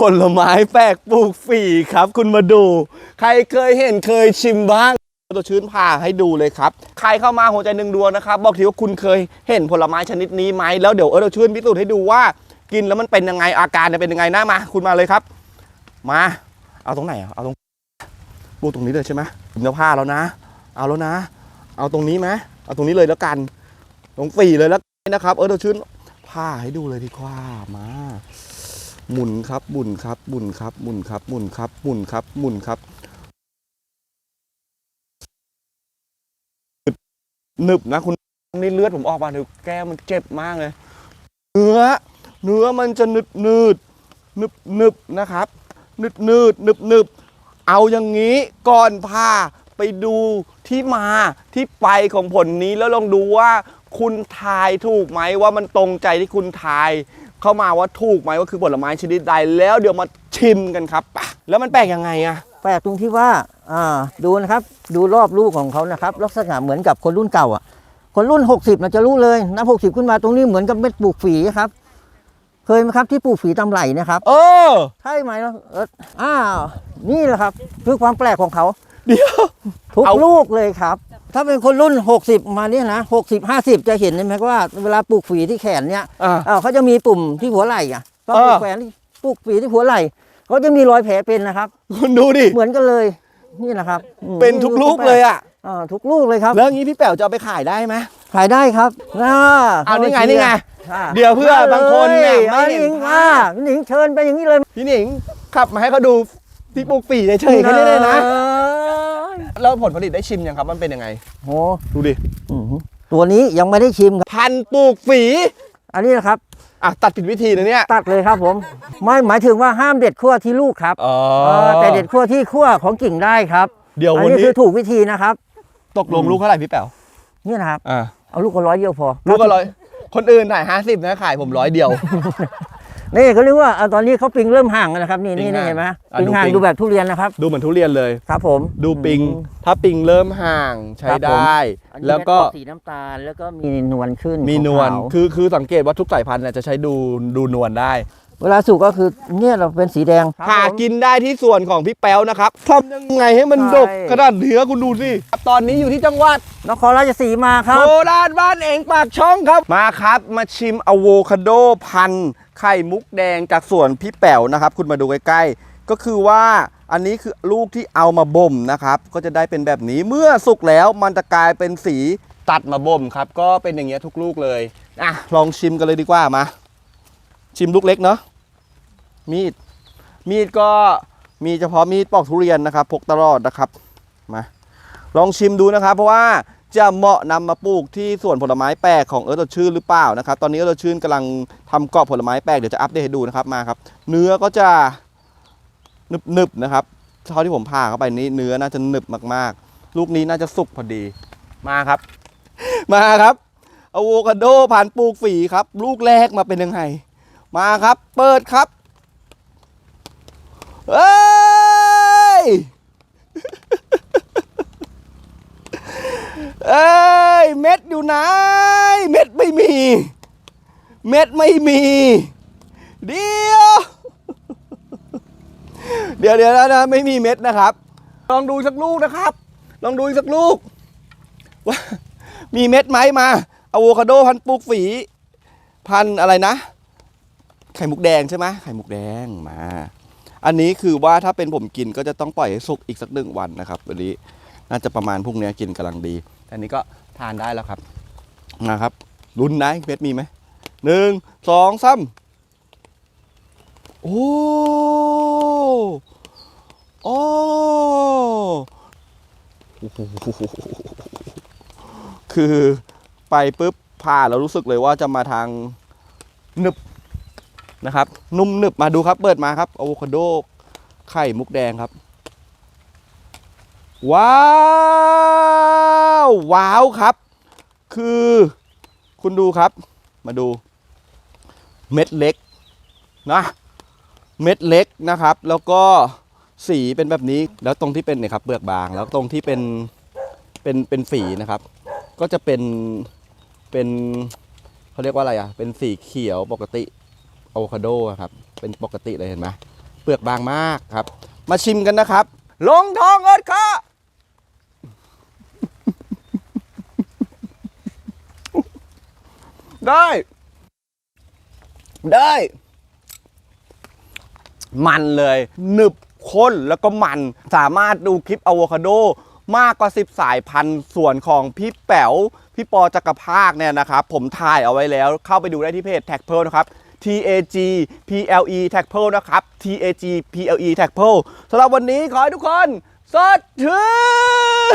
ผลไม้แปลกปลูกฝีครับ คุณมาดู ใครเคยเห็นเคยชิมบ้างตัวชื้นผ่าให้ดูเลยครับ ใครเข้ามาหัวใจหนึ่งดวงนะครับ บอกทีว่าคุณเคยเห็นผลไม้ชนิดนี้ไหมแล้วเดี๋ยวเออเราชื้นพิสูจน์ให้ดูว่า กินแล้วมันเป็นยังไงอาการเนี่ยเป็นยังไงนะมา คุณมาเลยครับ มา เอาตรงไหนเอาตรงปลูกตรงนี้เลยใช่ไหมผมจะผ่าแล้วนะ เอาแล้วนะ เอาตรงนี้ไหมเอาตรงนี้เลยแล้วกันตรงฝีเลยแล้วกันนะครับ เออเราชื้นผ่าให้ดูเลยดีกว่ามา หมุนครับหมุนครับหมุนครับหมุนครับหมุนครับหมุนครับหมุนครับหนึบนะคุณนี่เลือดผมออกมาเดี๋ยวแก้มมันเจ็บมากเลย เนื้อ เนื้อมันจะหนึบหนืดหนึบหนึบนะครับหนึบหนืดหนึบหนึบเอาอย่างนี้ก่อนพาไปดูที่มาที่ไปของผลนี้แล้วลองดูว่าคุณทายถูกไหมว่ามันตรงใจที่คุณทาย เข้ามาว่าถูกไหมว่าคือผลไม้ชนิดใดแล้วเดี๋ยวมาชิมกันครับไปแล้วมันแปลกยังไงอะแปลกตรงที่ว่าอ่าดูนะครับ ดูรอบลูกของเขานะครับลักษณะเหมือนกับคนรุ่นเก่าอะคนรุ่น 60นะจะรู้เลยนับ60 ขึ้นมาตรงนี้เหมือนกับเม็ดปลูกฝีครับ เคยไหมครับที่ปลูกฝีตำไหลนะครับ เออ ใช่ไหมล่ะเอออ้าวนี่แหละครับคือความแปลกของเขา เดี๋ยว ทุกเอา ลูกเลยครับ ถ้าเป็นคนรุ่น 60 มาเนี่ยนะ60 50 จะเห็นไหมว่าเวลาปลูกฝีที่แขนเนี่ยอะอ่าเขาจะมีปุ่มที่หัวไหล่อะก็ปลูเอกอแขนที่ปลูกฝีที่หัวไหล่เขาจะมีรอยแผลเป็นนะครับ คุณดูดิ เหมือนกันเลยนี่นะครับอืมเป็นทุกลูกเลยอะอ่าทุกลูกเลยครับแล้วงี้พี่แป๋วจะเอาไปขายได้ไหม ขายได้ครับอ่าเอานี่ไงข้มนี่ไง อ่าเดี๋ยวเพื่อบางคนเนี่ยไม่อาเห็นหญิงภาพอ่าหญิงเชิญไปอย่างนี้เลยพี่หนิงขับมาให้เขาดูที่ปลูกฝีเฉยๆแค่นี้เลยนะ เอ้ย แล้วผลผลิตได้ชิมยังครับมันเป็นยังไงโหดูดิอื้อหือตัวนี้ยังไม่ได้ชิมครับ พันธุ์ปลูกฝีอันนี้นะครับ อะตัดผิดวิธีนะเนี่ยตัดเลยครับผม ไม่หมายถึงว่าห้ามเด็ดขั้วที่ลูกครับอ๋อเออแต่เด็ดขั้วที่ขั้วของกิ่งได้ครับเดี๋ยวอันวันนี้นี้คือถูกวิธีนะครับ ตกลงลูกเท่าไหร่พี่แป๋วนี่นะครับ อ่าเอาลูกก็ร้อยเดียวพอลูกก็ร้อยคนอื่นถ่ายห้าสิบนะขายผมร้อยเดียว นี่เขาเรียกว่าเอาตอนนี้เขาปิงเริ่มห่างแล้วนะครับ นี่ปินี่งห่างนี่เห็นไหมอะปิงดูห่างปิงดูแบบทุเรียนนะครับ ดูเหมือนทุเรียนเลยครับผม ดูปิงอืมถ้าปิงเริ่มห่างใช้ครับผมได้อันนี้แล้วก็เป็นสีน้ำตาลแล้วก็มีนวลขึ้น มีนวลขาวๆคือคือสังเกตว่าทุกสายพันธุ์เนี่ยจะใช้ดูดูนวลได้ เวลาสุกก็คือเนี่ยเราเป็นสีแดงหากินได้ที่ส่วนของพี่แป๊วนะครับทำยังไงให้มันใช่ดกกระดาษเนื้อคุณดูสิตอนนี้อยู่ที่จังหวัดนครราชสีมาครับโคราชบ้านเองปากช่องครับมาครับ มาชิมอะโวคาโดพันธุ์ ไข่มุกแดงจากสวนพี่แป๋วนะครับ คุณมาดูใกล้ๆ ก็คือว่าอันนี้คือลูกที่เอามาบ่มนะครับ ก็จะได้เป็นแบบนี้เมื่อสุกแล้วมันจะกลายเป็นสีตัดมาบ่มครับ ก็เป็นอย่างเงี้ยทุกลูกเลยอะลองชิมกันเลยดีกว่ามา ชิมลูกเล็กเนาะมีด มีดก็มีเฉพาะมีดปอกทุเรียนนะครับพกตลอดนะครับมาลองชิมดูนะครับ เพราะว่า จะเหมาะนำมาปลูกที่สวนผลไม้แปลกของเอิร์ธชื่นหรือเปล่านะครับ ตอนนี้เอิร์ธชื่นกำลังทำเกาะผลไม้แปลกเดี๋ยวจะอัปเดตให้ดูนะครับมาครับ เนื้อก็จะหนึบๆนะครับเท่าที่ผมผ่าเข้าไปนี้เนื้อน่าจะหนึบมากๆ ลูกนี้น่าจะสุกพอดีมาครับ มาครับอะโวคาโดผ่านปลูกฝีครับ ลูกแรกมาเป็นยังไง มาครับ เปิดครับเอ้ย เอ้ยเม็ดอยู่ไหน เม็ดไม่มี เม็ดไม่มี เดียว เดี๋ยวเดี๋ยวนะไม่มีเม็ดนะครับ ลองดูสักลูกนะครับ ลองดูสักลูกว่ามีเม็ดไหมมาอะโวคาโดพันปลูกฝี พันอะไรนะ ไข่มุกแดงใช่ไหมไข่มุกแดงมา อันนี้คือว่าถ้าเป็นผมกินก็จะต้องปล่อยให้สุกอีกสักหนึ่งวันนะครับวันนี้น่าจะประมาณพรุ่งนี้กินกำลังดี อันนี้ก็ทานได้แล้วครับนะครับลุ้นนะเพชรมีไหมหนึ่งสองสามโอ้โอ้คือไปปุ๊บผ่าแล้วรู้สึกเลยว่าจะมาทางหนึบนะครับ นุ่มหนึบมาดูครับ เปิดมาครับอะโวคาโดไข่มุกแดงครับ ว้า วว้าวครับ คือคุณดูครับ มาดู เม็ดเล็กนะ เม็ดเล็กนะครับ แล้วก็สีเป็นแบบนี้แล้วตรงที่เป็นเนี่ยครับเปลือกบาง แล้วตรงที่เป็นเป็นเป็นฝีนะครับ ก็จะเป็นเป็นเขาเรียกว่าอะไรอะ เป็นสีเขียวปกติอะโวคาโดครับ เป็นปกติเลยเห็นไหมเปลือกบางมากครับ มาชิมกันนะครับ ลงทองเอิดค่ะ ได้ ได้ มันเลยหนึบข้นแล้วก็มันสามารถดูคลิปอะโวคาโดมากกว่า 10 สายพันธุ์ส่วนของพี่แป๋วพี่ปอจักรภาคเนี่ยนะครับ ผมถ่ายเอาไว้แล้วเข้าไปดูได้ที่เพจ t a g p e r นะครับ TAG PLE t a g p e r นะครับ TAG PLE t a g p e r สำหรับวันนี้ขอให้ทุกคน สดชื่น